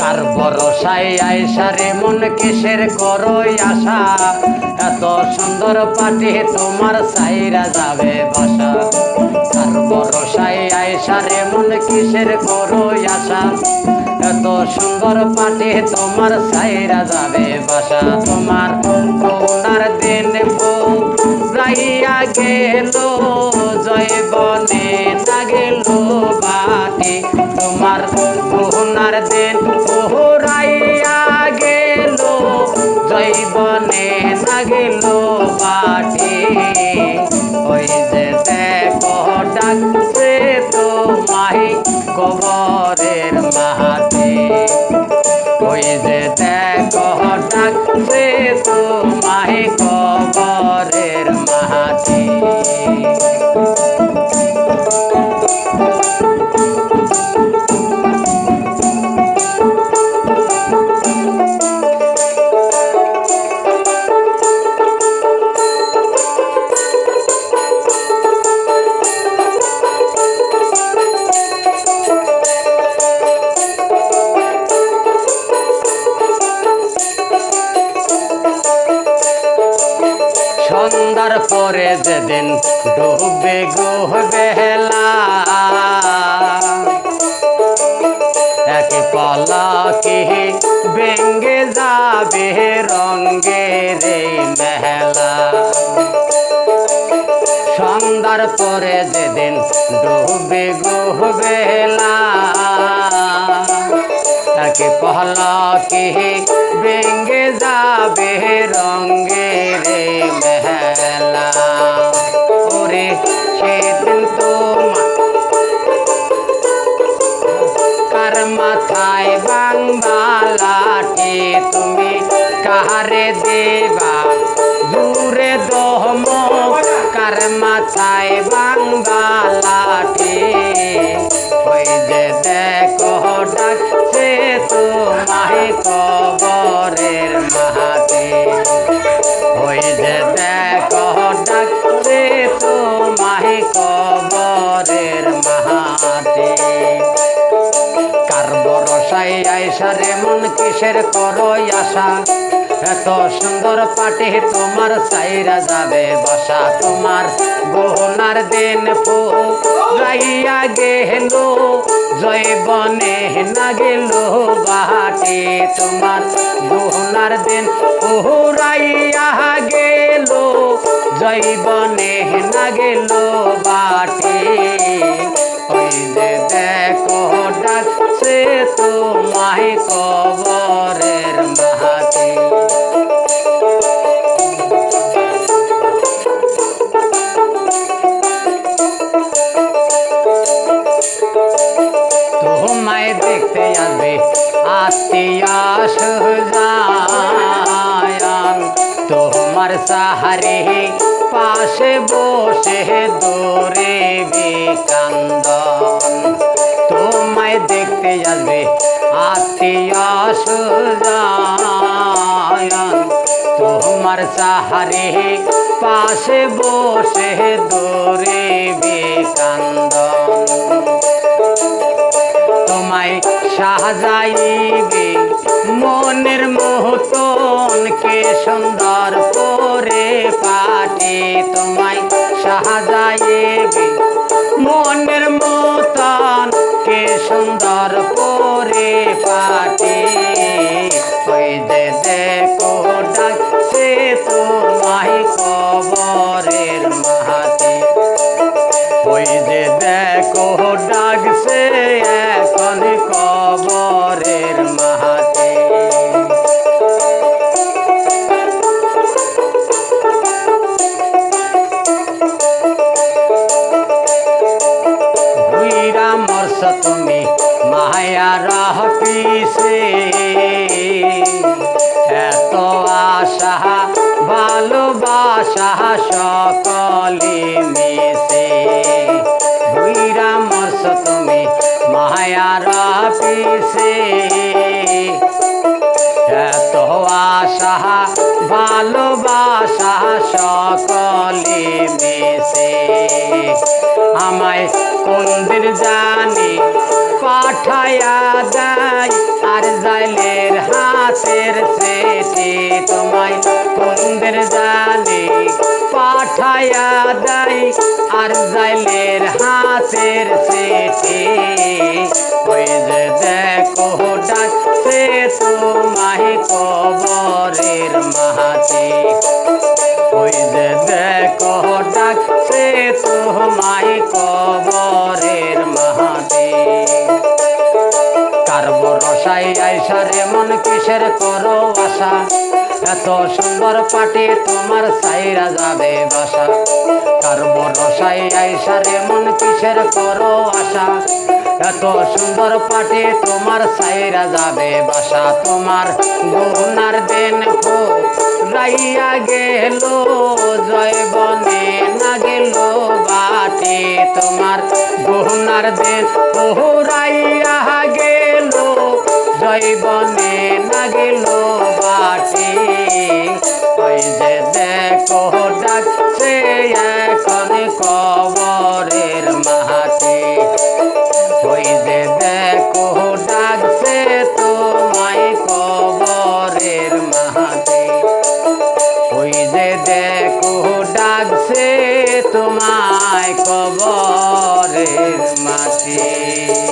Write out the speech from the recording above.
কার ভরসায় আয়সারে মন কিসের করই আশা? এত সুন্দর পাটি তোমার সাইরা যাবে বাসা। কার ভরসায় আয়সারে মন কিসের করই আশা? এত সুন্দর পাটি তোমার সাইরা যাবে বাসা। তোমার কোনার দিন রাইয়া গেল। ওই যে দেখো ডাকছে তোমায় কবরের মাহাতে। ওই যে দেখো ডাকছে তোমায় কবরের মাহাতে। সন্ধ্যার পরে যেদিন ডুবে গো বেলা এক পলকে বেঙ্গে যাবে এই মেলা সন্ধ্যার পরে যেদিন ডুবে গো বেলা তাকে পহলকে বেঙ্গে যাবে রঙ্গের কাহারে দেবা? দূরে দহম, কার মাথায় বাংলাটি ওই যে দেখো, ডাকছে তোমায় কবরের মাহাতে। ওই যে দেখো, ডাকছে তোমায় কবরের মাহাতে। কার বড় বরসাই আইসারে মন কিসের করই আশা? এত সুন্দর পাটি তোমার সাইরা যাবে বাসা তোমার গহনার দিন ফু গাইয়া গেল জয়বনে না গেল বাহাটি তোমার গহনার দিন উহুরাইয়া গেল, জৈবনে না গেল বাটি আত্মীয় সুজায়ান তোমার সাহারে পাশে বসে দূরে বিকান্দন। তোমায় দেখতে আসবে আত্মীয় সুজায়ান তোমার সাহারে পাশে বসে দূরে সাজাইবে মনের মহতনকে সুন্দর করে পাটে তোমায় সাজাইবে মাহাতে ভুইরা মরস তুমি মায়া রাহ পিছে। এত আশা সকলে মিশে ভালোবাসা সকলে মিশে আমায় কোন দিন জানি পাঠায়া দেয়, আর জাইলের হাতের সেটি তোমায় কুন্দের জানি পাঠায়া দেয়, আর জাইলের হাতের সেটি ওই যে দেখো রসাই আইসার এমন কিসের করো আশা? এত সুন্দর পাটি তোমার সাইরা যাবে বাসা। কারব রসাই আইসার এমন কিসের করো আশা? এত সুন্দর পাটি তোমার সাইরা যাবে বাসা। তোমার গুনার দিন রাইয়া গেল জয় বনে না গেল বাটে। তোমার গুনার দিন গেল জয় বনে না গেল বাটে। ওই যে দেখো ডাকছে এখন কবরের মাহাতে ওই যে দেখো ডাকছে তোমায় কবরের মাহাতে ওই যে দেখো ডাকছে তোমায় কবরের মাটি